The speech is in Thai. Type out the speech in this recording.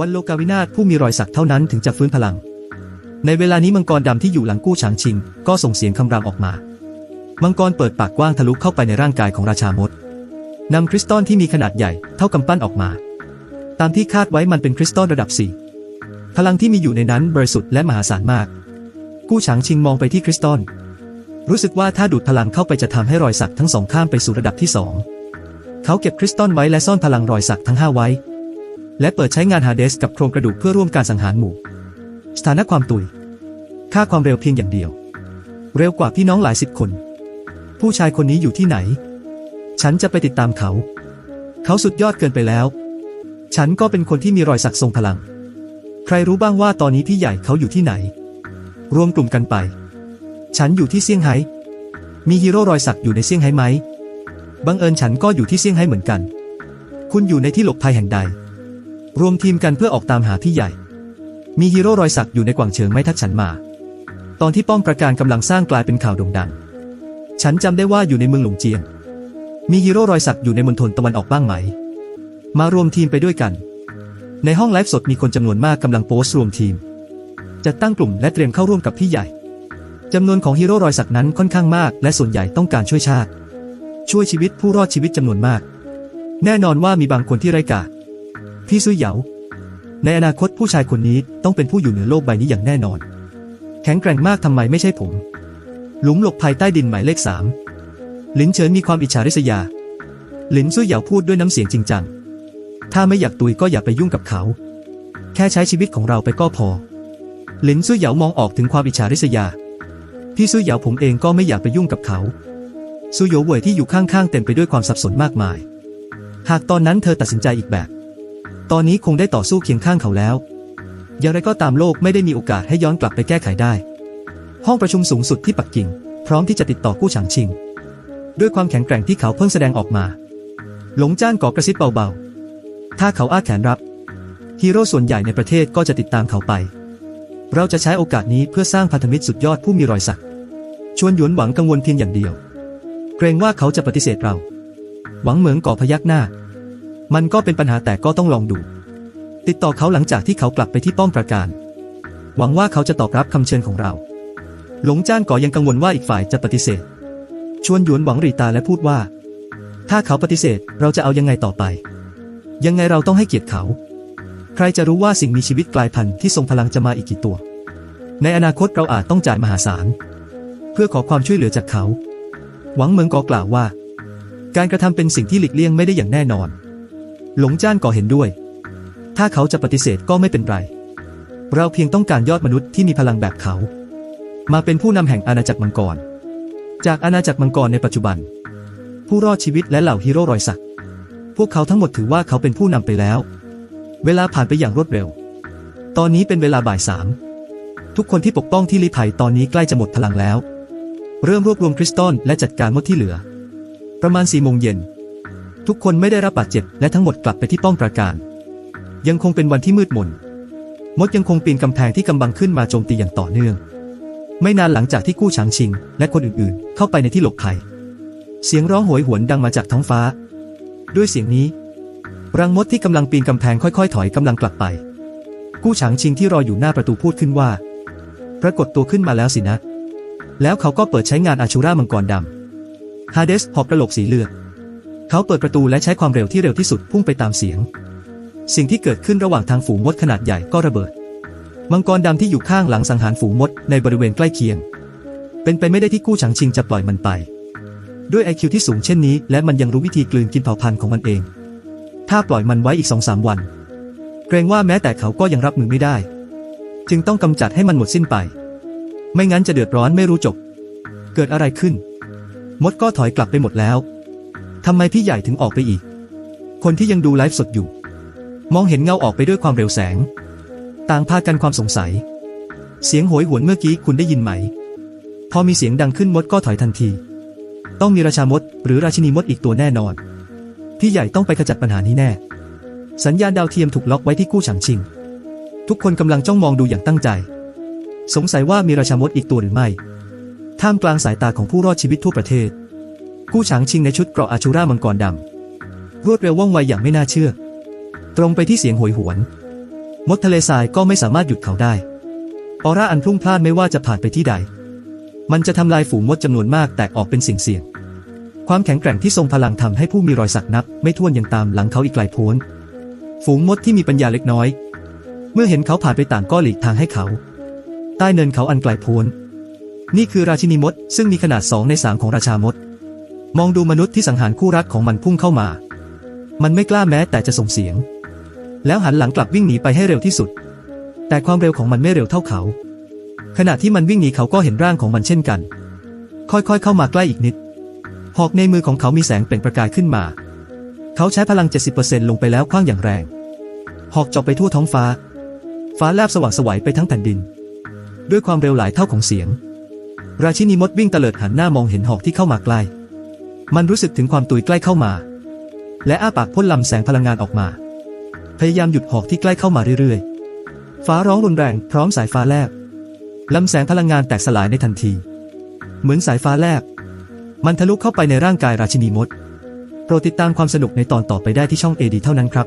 วันโลกาวินาศผู้มีรอยสักเท่านั้นถึงจะฟื้นพลัง ในเวลานี้มังกรดำที่อยู่หลังกู้ฉางชิง ก็ส่งเสียงคำรามออกมา มังกรเปิดปากกว้างทะลุเข้าไปในร่างกายของราชามดนำคริสตัลที่มีขนาดใหญ่เท่ากำปั้นออกมา ตามที่คาดไว้มันเป็นคริสตัลระดับ4พลังที่มีอยู่ในนั้นบริสุทธิ์และมหาศาลมาก กู้ฉางชิงมองไปที่คริสตัลรู้สึกว่าถ้าดูดพลังเข้าไปจะทำให้รอยสักทั้งสองข้ามไปสู่ระดับที่สองเขาเก็บคริสตัลไว้และซ่อนพลังรอยสักทั้งห้าไว้ และเปิดใช้งานฮาเดสกับโครงกระดูกเพื่อร่วมการสังหารหมู่ สถานะความตุย ค่าความเร็วเพียงอย่างเดียว เร็วกว่าพี่น้องหลายสิบคน ผู้ชายคนนี้อยู่ที่ไหน ฉันจะไปติดตามเขา เขาสุดยอดเกินไปแล้ว ฉันก็เป็นคนที่มีรอยสักทรงพลัง ใครรู้บ้างว่าตอนนี้พี่ใหญ่เขาอยู่ที่ไหน รวมกลุ่มกันไป ฉันอยู่ที่เซี่ยงไฮ้ มีฮีโร่รอยสักอยู่ในเซี่ยงไฮ้ไหม บังเอิญฉันก็อยู่ที่เซี่ยงไฮ้เหมือนกัน คุณอยู่ในที่หลบภัยแห่งใด รวมทีมกันเพื่อออกตามหาพี่ใหญ่ มีฮีโร่รอยสักอยู่ในกวางเฉิงไหมทักฉันมา ตอนที่ป้อมประการกำลังสร้างกลายเป็นข่าวโด่งดัง ฉันจำได้ว่าอยู่ในเมืองหลงเจียง มีฮีโร่รอยสักอยู่ในมณฑลตะวันออกบ้างไหม มารวมทีมไปด้วยกัน ในห้องไลฟ์สดมีคนจำนวนมากกำลังโพสต์รวมทีม จัดตั้งกลุ่มและเตรียมเข้าร่วมกับพี่ใหญ่จำนวนของฮีโร่รอยสักนั้นค่อนข้างมาก และส่วนใหญ่ต้องการช่วยชาติ ช่วยชีวิตผู้รอดชีวิตจำนวนมาก แน่นอนว่ามีบางคนที่ไร้กาจ พี่ซุยเหยา ในอนาคตผู้ชายคนนี้ต้องเป็นผู้อยู่เหนือโลกใบนี้อย่างแน่นอน แข็งแกร่งมากทำไมไม่ใช่ผม หลุมหลบภัยใต้ดินหมายเลขสามลินเฉินมีความอิจฉาริษยา ลินซุยเหยาพูดด้วยน้ำเสียงจริงจัง ถ้าไม่อยากตุยก็อย่าไปยุ่งกับเขา แค่ใช้ชีวิตของเราไปก็พอ ลินซุยเหยามองออกถึงความอิจฉาริษยา พี่ซุยเหยาผมเองก็ไม่อยากไปยุ่งกับเขาซุยโหยเว่ยที่อยู่ข้างๆเต็มไปด้วยความสับสนมากมาย หากตอนนั้นเธอตัดสินใจอีกแบบ ตอนนี้คงได้ต่อสู้เคียงข้างเขาแล้ว อย่างไรก็ตามโลกไม่ได้มีโอกาสให้ย้อนกลับไปแก้ไขได้ ห้องประชุมสูงสุดที่ปักกิ่ง พร้อมที่จะติดต่อกู้ฉางชิง ด้วยความแข็งแกร่งที่เขาเพิ่งแสดงออกมา หลงจ้านก่อกระซิบเบาๆ ถ้าเขาอ้าแขนรับ ฮีโร่ส่วนใหญ่ในประเทศก็จะติดตามเขาไป เราจะใช้โอกาสนี้เพื่อสร้างพันธมิตรสุดยอดผู้มีรอยสัก ชวนหยวนหวังกังวลเพียงอย่างเดียว เกรงว่าเขาจะปฏิเสธเรา หวังเหมืองก่อพยักหน้า มันก็เป็นปัญหาแต่ก็ต้องลองดู ติดต่อเขาหลังจากที่เขากลับไปที่ป้อมปราการ หวังว่าเขาจะตอบรับคำเชิญของเรา หลงจ้านก่อยังกังวลว่าอีกฝ่ายจะปฏิเสธ ชวนหยวนหวังรีตาและพูดว่า ถ้าเขาปฏิเสธเราจะเอายังไงต่อไป ยังไงเราต้องให้เกียรติเขา ใครจะรู้ว่าสิ่งมีชีวิตกลายพันธุ์ที่ทรงพลังจะมาอีกกี่ตัว ในอนาคตเราอาจต้องจ่ายมหาศาลเพื่อขอความช่วยเหลือจากเขา หวังเมืองก่อกล่าวว่า การกระทำเป็นสิ่งที่หลีกเลี่ยงไม่ได้อย่างแน่นอน หลงจ้านก่อเห็นด้วย ถ้าเขาจะปฏิเสธก็ไม่เป็นไร เราเพียงต้องการยอดมนุษย์ที่มีพลังแบบเขา มาเป็นผู้นำแห่งอาณาจักรมังกร จากอาณาจักรมังกรในปัจจุบัน ผู้รอดชีวิตและเหล่าฮีโร่รอยสัก พวกเขาทั้งหมดถือว่าเขาเป็นผู้นำไปแล้ว เวลาผ่านไปอย่างรวดเร็ว ตอนนี้เป็นเวลาบ่ายสามทุกคนที่ปกป้องที่ลี้ภัยตอนนี้ใกล้จะหมดพลังแล้ว เริ่มรวบรวมคริสตัลและจัดการมดที่เหลือ ประมาณสี่โมงเย็น ทุกคนไม่ได้รับบาดเจ็บและทั้งหมดกลับไปที่ป้อมปราการ ยังคงเป็นวันที่มืดมนมดยังคงปีนกำแพงที่กำบังขึ้นมาโจมตีอย่างต่อเนื่อง ไม่นานหลังจากที่กู้ฉางชิง และคนอื่นๆ เข้าไปในที่หลบภัย เสียงร้องโหยหวนดังมาจากท้องฟ้า ด้วยเสียงนี้ รังมดที่กำลังปีนกำแพงค่อยๆ ถอยกำลังกลับไป กู้ฉางชิงที่รออยู่หน้าประตูพูดขึ้นว่า ปรากฏตัวขึ้นมาแล้วสินะ แล้วเขาก็เปิดใช้งานอาชูรามังกรดำฮาเดสหอบกระโหลกสีเลือด เขาเปิดประตูและใช้ความเร็วที่เร็วที่สุดพุ่งไปตามเสียง สิ่งที่เกิดขึ้นระหว่างทางฝูงมดขนาดใหญ่ก็ระเบิด มังกรดำที่อยู่ข้างหลังสังหารฝูงมดในบริเวณใกล้เคียง เป็นไปไม่ได้ที่กู้ฉางชิงจะปล่อยมันไป ด้วยไอคิวที่สูงเช่นนี้ และมันยังรู้วิธีกลืนกินเผ่าพันธุ์ของมันเอง ถ้าปล่อยมันไว้อีกสองสามวัน เกรงว่าแม้แต่เขาก็ยังรับมือไม่ได้ จึงต้องกำจัดให้มันหมดสิ้นไป ไม่งั้นจะเดือดร้อนไม่รู้จบ เกิดอะไรขึ้น มดก็ถอยกลับไปหมดแล้ว ทำไมพี่ใหญ่ถึงออกไปอีก คนที่ยังดูไลฟ์สดอยู่ มองเห็นเงาออกไปด้วยความเร็วแสง ต่างพากันความสงสัย เสียงโหยหวนเมื่อกี้คุณได้ยินไหม พอมีเสียงดังขึ้นมดก็ถอยทันที ต้องมีราชามด หรือราชินีมดอีกตัวแน่นอน พี่ใหญ่ต้องไปขจัดปัญหานี้แน่ สัญญาณดาวเทียมถูกล็อกไว้ที่กู้ฉางชิง ทุกคนกำลังจ้องมองดูอย่างตั้งใจ สงสัยว่ามีราชามดอีกตัวหรือไม่ ท่ามกลางสายตาของผู้รอดชีวิตทั่วประเทศ กู้ฉางชิงในชุดเกราะอาชูรามังกรดำรวดเร็วว่องไวอย่างไม่น่าเชื่อ ตรงไปที่เสียงโหยหวน มดทะเลทรายก็ไม่สามารถหยุดเขาได้ออร่าอันพรุ่งพล่านไม่ว่าจะผ่านไปที่ใด มันจะทำลายฝูงมดจำนวนมากแตกออกเป็นสิ่งเสี่ยง ความแข็งแกร่งที่ทรงพลังทำให้ผู้มีรอยสักนับ ไม่ถ้วนยังตามหลังเขาอีกไกลโพ้น ฝูงมดที่มีปัญญาเล็กน้อย เมื่อเห็นเขาผ่านไปต่างก็หลีกทางให้เขา ใต้เนินเขาอันไกลโพ้น นี่คือราชินีมด ซึ่งมีขนาดสองในสามของราชามด มองดูมนุษย์ที่สังหารคู่รักของมันพุ่งเข้ามา มันไม่กล้าแม้แต่จะส่งเสียง แล้วหันหลังกลับวิ่งหนีไปให้เร็วที่สุด แต่ความเร็วของมันไม่เร็วเท่าเขา ขณะที่มันวิ่งหนีเขาก็เห็นร่างของมันเช่นกัน ค่อยๆ เข้ามาใกล้อีกนิด หอกในมือของเขามีแสงเปล่งประกายขึ้นมา เขาใช้พลัง 70%ลงไปแล้วคว้างอย่างแรง หอกเจาะไปทั่วท้องฟ้า ฟ้าแลบสว่างไสวัยไปทั้งแผ่นดิน ด้วยความเร็วหลายเท่าของเสียง ราชินีมดวิ่งเตลิดหันหน้ามองเห็นหอกที่เข้ามาใกล้ มันรู้สึกถึงความตุยใกล้เข้ามา และอ้าปากพ่นลำแสงพลังงานออกมา พยายามหยุดหอกที่ใกล้เข้ามาเรื่อยๆ ฟ้าร้องรุนแรงพร้อมสายฟ้าแลบลำแสงพลังงานแตกสลายในทันที เหมือนสายฟ้าแลบ มันทะลุเข้าไปในร่างกายราชินีมด โปรดติดตามความสนุกในตอนต่อไปได้ที่ช่องเอดีเท่านั้นครับ